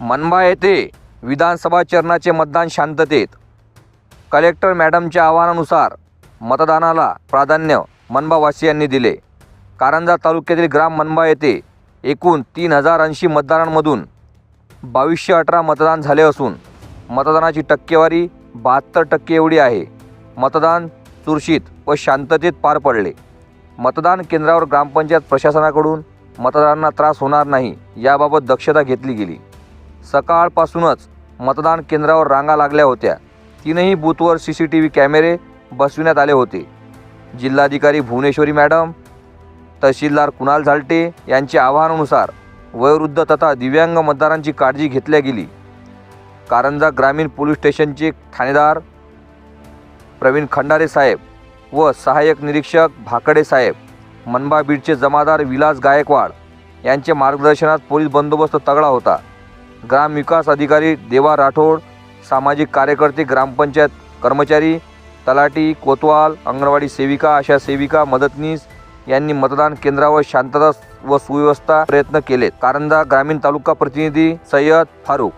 मनबा येथे विधानसभा चरणाचे मतदान शांततेत. कलेक्टर मॅडमच्या आवाहनानुसार मतदानाला प्राधान्य मनबावासियांनी दिले. कारंजा तालुक्यातील ग्राम मनबा येथे एकूण तीन हजार ऐंशी मतदारांमधून बावीसशे अठरा मतदान झाले असून मतदानाची टक्केवारी बहात्तर टक्के एवढी आहे. मतदान चुरशीत व शांततेत पार पडले. मतदान केंद्रावर ग्रामपंचायत प्रशासनाकडून मतदारांना त्रास होणार नाही याबाबत दक्षता घेतली गेली. सकाळपासूनच मतदान केंद्रावर रांगा लागल्या होत्या. तीनही बूथवर सी सी टी व्ही कॅमेरे बसविण्यात आले होते. जिल्हाधिकारी भुवनेश्वरी मॅडम तहसीलदार कुणाल झालटे यांच्या आवाहनानुसार वयोवृद्ध तथा दिव्यांग मतदारांची काळजी घेतल्या गेली. कारंजा ग्रामीण पोलीस स्टेशनचे ठाणेदार प्रवीण खंडारे साहेब व सहाय्यक निरीक्षक भाकडे साहेब मनबा बीडचे जमादार विलास गायकवाड यांच्या मार्गदर्शनात पोलीस बंदोबस्त तगडा होता. ग्रामविकास अधिकारी देवा राठोड सामाजिक कार्यकर्ते ग्रामपंचायत कर्मचारी तलाटी कोतवाल अंगणवाडी सेविका अशा सेविका मदतनीस यांनी मतदान केंद्रावर शांतता व सुव्यवस्था प्रयत्न केलेत. कारंजा ग्रामीण तालुका प्रतिनिधी सय्यद फारूक